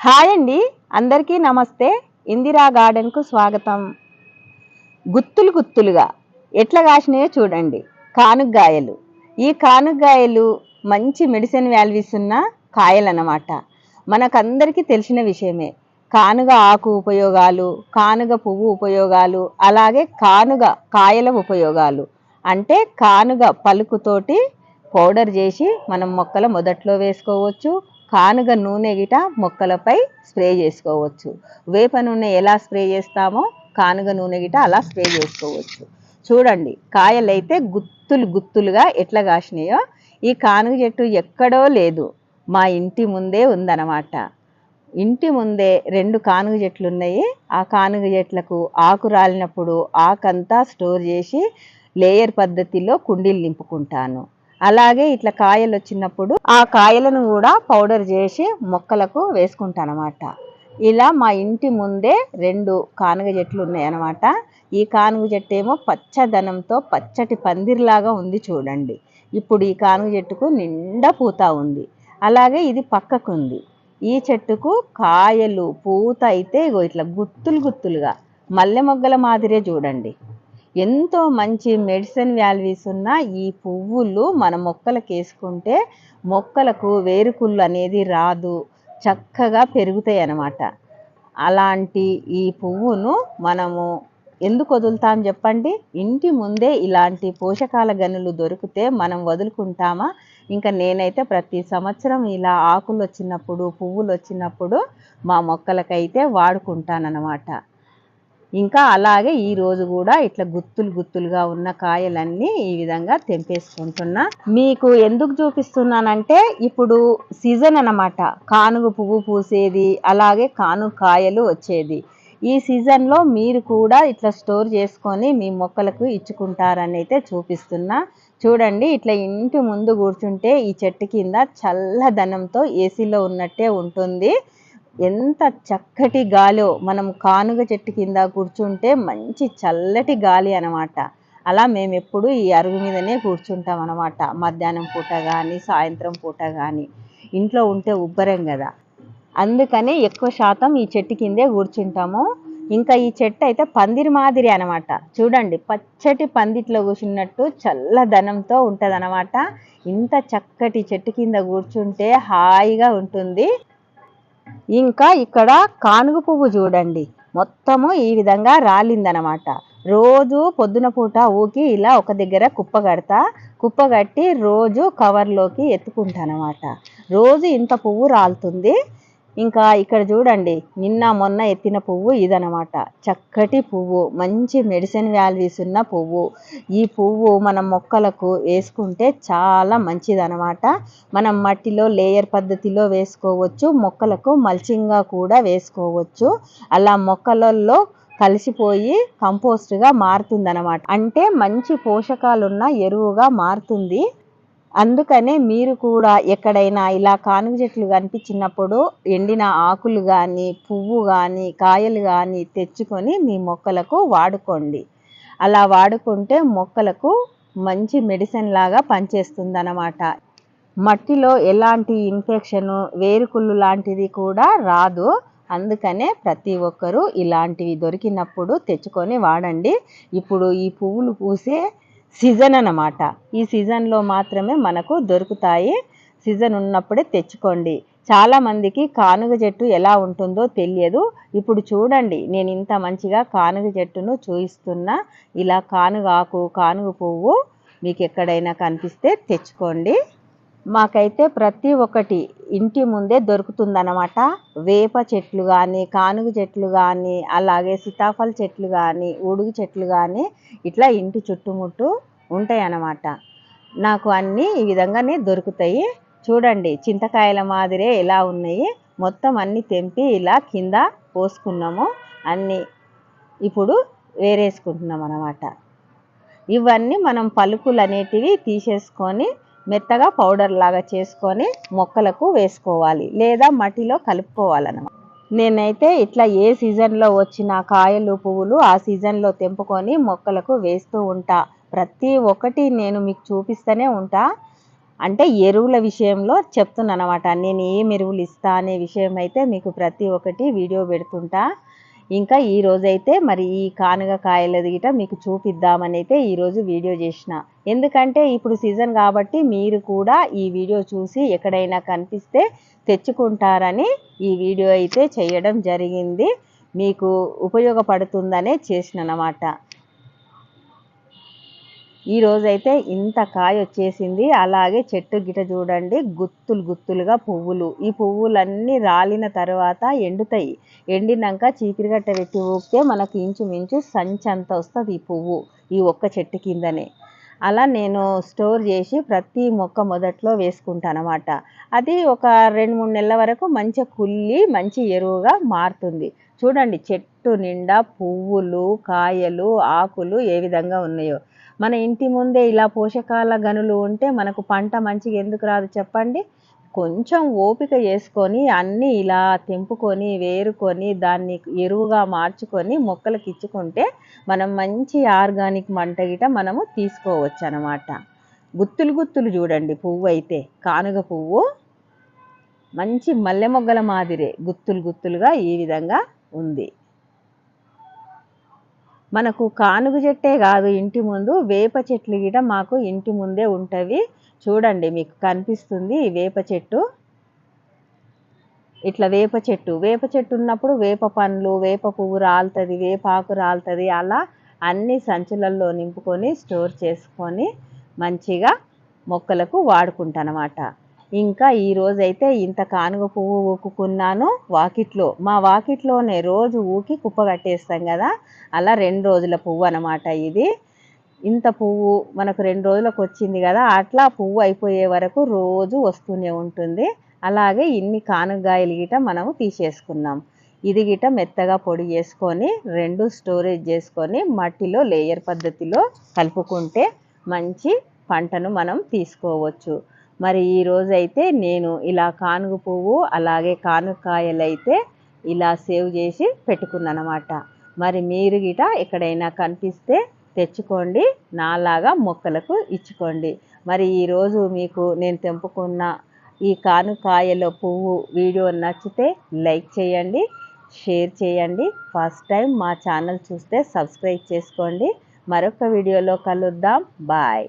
Hi అండి. అందరికీ నమస్తే. ఇందిరా గార్డెన్కు స్వాగతం. గుత్తులు గుత్తులుగా ఎట్లా కాసినాయో చూడండి. కానుగాయలు ఈ కానుగాయలు మంచి మెడిసిన్ వాల్యూస్ ఉన్న కాయలన్నమాట. మనకందరికీ తెలిసిన విషయమే. కానుగ ఆకు ఉపయోగాలు కానుగ పువ్వు ఉపయోగాలు అలాగే కానుగ కాయల ఉపయోగాలు. అంటే కానుగ పలుకుతోటి పౌడర్ చేసి మనం మొక్కల మొదట్లో వేసుకోవచ్చు కానుగ నూనె గిట మొక్కలపై స్ప్రే చేసుకోవచ్చు. వేప నూనె ఎలా స్ప్రే చేస్తామో కానుగ నూనె గిట అలా స్ప్రే చేసుకోవచ్చు. చూడండి కాయలైతే గుత్తులు గుత్తులుగా ఎట్లా కాసినాయో ఈ కానుగ చెట్టు ఎక్కడో లేదు. మా ఇంటి ముందే ఉందన్నమాట. ఇంటి ముందే రెండు కానుగ చెట్లు ఉన్నాయి ఆ కానుగ చెట్లకు ఆకు రాలినప్పుడు ఆకంతా స్టోర్ చేసి లేయర్ పద్ధతిలో కుండీలు నింపుకుంటాను. అలాగే ఇట్లా కాయలు వచ్చినప్పుడు ఆ కాయలను కూడా పౌడర్ చేసి మొక్కలకు వేసుకుంటాను అనమాట ఇలా మా ఇంటి ముందే రెండు కానుగ చెట్లు ఉన్నాయి అన్నమాట ఈ కానుగ చెట్టు ఏమో పచ్చదనంతో పచ్చటి పందిరిలాగా ఉంది చూడండి. ఇప్పుడు ఈ కానుగ చెట్టుకు నిండా పూత ఉంది. అలాగే ఇది పక్కకు ఉంది ఈ చెట్టుకు కాయలు పూత అయితే ఇగో ఇట్లా గుత్తులు గుత్తులుగా మల్లె మొగ్గల మాదిరే చూడండి. ఎంతో మంచి మెడిసిన్ వాల్యూస్ ఉన్న ఈ పువ్వులు మన మొక్కలకు వేసుకుంటే మొక్కలకు వేరుకుళ్ళు అనేది రాదు చక్కగా పెరుగుతాయి అన్నమాట. అలాంటి ఈ పువ్వును మనము ఎందుకు వదులుతాం చెప్పండి? ఇంటి ముందే ఇలాంటి పోషకాల గనులు దొరికితే మనం వదులుకుంటామా? ఇంకా నేనైతే ప్రతి సంవత్సరం ఇలా ఆకులు వచ్చినప్పుడు పువ్వులు వచ్చినప్పుడు మా మొక్కలకైతే వాడుకుంటానన్నమాట. ఇంకా అలాగే ఈరోజు కూడా ఇట్లా గుత్తులు గుత్తులుగా ఉన్న కాయలన్నీ ఈ విధంగా తెంపేసుకుంటున్నా. మీకు ఎందుకు చూపిస్తున్నానంటే ఇప్పుడు సీజన్ అనమాట కానుగ పువ్వు పూసేది అలాగే కాను కాయలు వచ్చేది. ఈ సీజన్లో మీరు కూడా ఇట్లా స్టోర్ చేసుకొని మీ మొక్కలకు ఇచ్చుకుంటారని అయితే చూపిస్తున్నా. చూడండి ఇట్లా ఇంటి ముందు కూర్చుంటే ఈ చెట్టు కింద చల్లదనంతో ఏసీలో ఉన్నట్టే ఉంటుంది. ఎంత చక్కటి గాలో మనం కానుగ చెట్టు కింద కూర్చుంటే మంచి చల్లటి గాలి అనమాట అలా మేము ఎప్పుడు ఈ అరుగు మీదనే కూర్చుంటాం అనమాట మధ్యాహ్నం పూట కానీ సాయంత్రం పూట కానీ ఇంట్లో ఉంటే ఉబ్బరం కదా. అందుకనే ఎక్కువ శాతం ఈ చెట్టు కిందే కూర్చుంటాము. ఇంకా ఈ చెట్టు అయితే పందిరి మాదిరి అనమాట చూడండి పచ్చటి పందిట్లో కూర్చున్నట్టు చల్లదనంతో ఉంటుంది ఇంత చక్కటి చెట్టు కింద కూర్చుంటే హాయిగా ఉంటుంది. ఇంకా ఇక్కడ కానుగ పువ్వు చూడండి. మొత్తము ఈ విధంగా రాలిందనమాట. రోజు పొద్దున పూట ఊకి ఇలా ఒక దగ్గర కుప్ప కడతా కుప్ప కట్టి రోజు కవర్లోకి ఎత్తుకుంటానమాట. రోజు ఇంత పువ్వు రాలుతుంది. ఇంకా ఇక్కడ చూడండి నిన్న మొన్న ఎత్తిన పువ్వు ఇదనమాట. చక్కటి పువ్వు మంచి మెడిసిన్ వాల్యూస్ ఉన్న పువ్వు. ఈ పువ్వు మనం మొక్కలకు వేసుకుంటే చాలా మంచిదనమాట. మనం మట్టిలో లేయర్ పద్ధతిలో వేసుకోవచ్చు మొక్కలకు మల్చింగ్గా కూడా వేసుకోవచ్చు. అలా మొక్కలలో కలిసిపోయి కంపోస్ట్గా మారుతుందన్నమాట అంటే మంచి పోషకాలున్న ఎరువుగా మారుతుంది. అందుకనే మీరు కూడా ఎక్కడైనా ఇలా కానుగ చెట్లు కనిపించినప్పుడు ఎండిన ఆకులు కానీ పువ్వు కానీ కాయలు కానీ తెచ్చుకొని మీ మొక్కలకు వాడుకోండి. అలా వాడుకుంటే మొక్కలకు మంచి మెడిసిన్ లాగా పనిచేస్తుంది అన్నమాట మట్టిలో ఎలాంటి ఇన్ఫెక్షను వేరుకుళ్ళు లాంటిది కూడా రాదు. అందుకనే ప్రతి ఒక్కరూ ఇలాంటివి దొరికినప్పుడు తెచ్చుకొని వాడండి. ఇప్పుడు ఈ పువ్వులు పూసే సీజన్ అన్నమాట. ఈ సీజన్లో మాత్రమే మనకు దొరుకుతాయి. సీజన్ ఉన్నప్పుడే తెచ్చుకోండి. చాలామందికి కానుగ చెట్టు ఎలా ఉంటుందో తెలియదు. ఇప్పుడు చూడండి నేను ఇంత మంచిగా కానుగ చెట్టును చూయిస్తున్నా. ఇలా కానుగ ఆకు కానుగ పువ్వు మీకు ఎక్కడైనా కనిపిస్తే తెచ్చుకోండి. మాకైతే ప్రతి ఒక్కటి ఇంటి ముందే దొరుకుతుందనమాట వేప చెట్లు కానీ కానుగ చెట్లు కానీ అలాగే సీతాఫల చెట్లు కానీ ఉడుగు చెట్లు కానీ ఇట్లా ఇంటి చుట్టుముట్టు ఉంటాయి అన్నమాట నాకు అన్నీ ఈ విధంగానే దొరుకుతాయి. చూడండి చింతకాయల మాదిరే ఎలా ఉన్నాయి. మొత్తం అన్నీ తెంపి ఇలా కింద పోసుకున్నాము. అన్నీ ఇప్పుడు వేరేసుకుంటున్నాం అన్నమాట ఇవన్నీ మనం పలుకులు అనేటివి తీసేసుకొని మెత్తగా పౌడర్ లాగా చేసుకొని మొక్కలకు వేసుకోవాలి లేదా మట్టిలో కలుపుకోవాలన్నమాట. నేనైతే ఇట్లా ఏ సీజన్లో వచ్చిన కాయలు పువ్వులు ఆ సీజన్లో తెంపుకొని మొక్కలకు వేస్తూ ఉంటా. ప్రతి ఒక్కటి నేను మీకు చూపిస్తూనే ఉంటా. అంటే ఎరువుల విషయంలో చెప్తున్నాను అనమాట నేను ఏం ఎరువులు ఇస్తా అనే విషయం అయితే మీకు ప్రతి ఒక్కటి వీడియో పెడుతుంటా. ఇంకా ఈ రోజైతే మరి ఈ కానుగ కాయలు ఎదిగిట మీకు చూపిద్దామని అయితే ఈరోజు వీడియో చేసిన. ఎందుకంటే ఇప్పుడు సీజన్ కాబట్టి మీరు కూడా ఈ వీడియో చూసి ఎక్కడైనా కనిపిస్తే తెచ్చుకుంటారని ఈ వీడియో అయితే చేయడం జరిగింది. మీకు ఉపయోగపడుతుందనే చేసిన ఈరోజైతే ఇంత కాయ వచ్చేసింది అలాగే చెట్టు గిట చూడండి గుత్తులు గుత్తులుగా పువ్వులు. ఈ పువ్వులన్నీ రాలిన తర్వాత ఎండుతాయి. ఎండినాక చీకిరిగట్ట పెట్టి ఊపితే మనకు ఇంచుమించు సంచంత వస్తుంది ఈ పువ్వు ఈ ఒక్క చెట్టు కిందనే. అలా నేను స్టోర్ చేసి ప్రతి మొక్క మొదట్లో వేసుకుంటాను అనమాట అది ఒక రెండు మూడు నెలల వరకు మంచిగా కుల్లి మంచి ఎరువుగా మారుతుంది. చూడండి చెట్టు నిండా పువ్వులు కాయలు ఆకులు ఏ విధంగా ఉన్నాయో. మన ఇంటి ముందే ఇలా పోషకాల గనులు ఉంటే మనకు పంట మంచిగా ఎందుకు రాదు చెప్పండి? కొంచెం ఓపిక చేసుకొని అన్నీ ఇలా తెంపుకొని వేరుకొని దాన్ని ఎరువుగా మార్చుకొని మొక్కలకు ఇచ్చుకుంటే మనం మంచి ఆర్గానిక్ మంట గిట మనము తీసుకోవచ్చు అనమాట గుత్తులు గుత్తులు చూడండి పువ్వు అయితే. కానుగ పువ్వు. మంచి మల్లె మొగ్గల మాదిరే గుత్తులు గుత్తులుగా ఈ విధంగా ఉంది. మనకు కానుగ చెట్టే కాదు ఇంటి ముందు వేప చెట్లు గిట మాకు ఇంటి ముందే ఉంటవి. చూడండి మీకు కనిపిస్తుంది వేప చెట్టు. ఇట్లా వేప చెట్టు. వేప చెట్టు ఉన్నప్పుడు వేప పండ్లు వేప పువ్వు రాలుతుంది వేపాకు రాలుతుంది. అలా అన్ని సంచులల్లో నింపుకొని స్టోర్ చేసుకొని మంచిగా మొక్కలకు వాడుకుంటానమాట. ఇంకా ఈరోజైతే ఇంత కానుగ పువ్వు ఊకుకున్నాను వాకిట్లో. మా వాకిట్లోనే రోజు ఊకి కుప్ప కట్టేస్తాం కదా అలా రెండు రోజుల పువ్వు అనమాట ఇది. ఇంత పువ్వు మనకు రెండు రోజులకు వచ్చింది కదా అట్లా పువ్వు అయిపోయే వరకు రోజు వస్తూనే ఉంటుంది. అలాగే ఇన్ని కానుగాయలు గిట మనము తీసేసుకున్నాం. ఇది గిట మెత్తగా పొడి చేసుకొని రెండు స్టోరేజ్ చేసుకొని మట్టిలో లేయర్ పద్ధతిలో కలుపుకుంటే మంచి పంటను మనం తీసుకోవచ్చు. మరి ఈరోజు అయితే నేను ఇలా కానుగ పువ్వు అలాగే కానుకాయలు అయితే ఇలా సేవ్ చేసి పెట్టుకున్నానమాట. మరి మీరు గిట ఎక్కడైనా కనిపిస్తే తెచ్చుకోండి నాలాగా మొక్కలకు ఇచ్చుకోండి. మరి ఈరోజు మీకు నేను తెంపుకున్న ఈ కానుకాయల పువ్వు వీడియో నచ్చితే లైక్ చేయండి షేర్ చేయండి. ఫస్ట్ టైం మా ఛానల్ చూస్తే సబ్స్క్రైబ్ చేసుకోండి. మరొక వీడియోలో కలుద్దాం. బాయ్.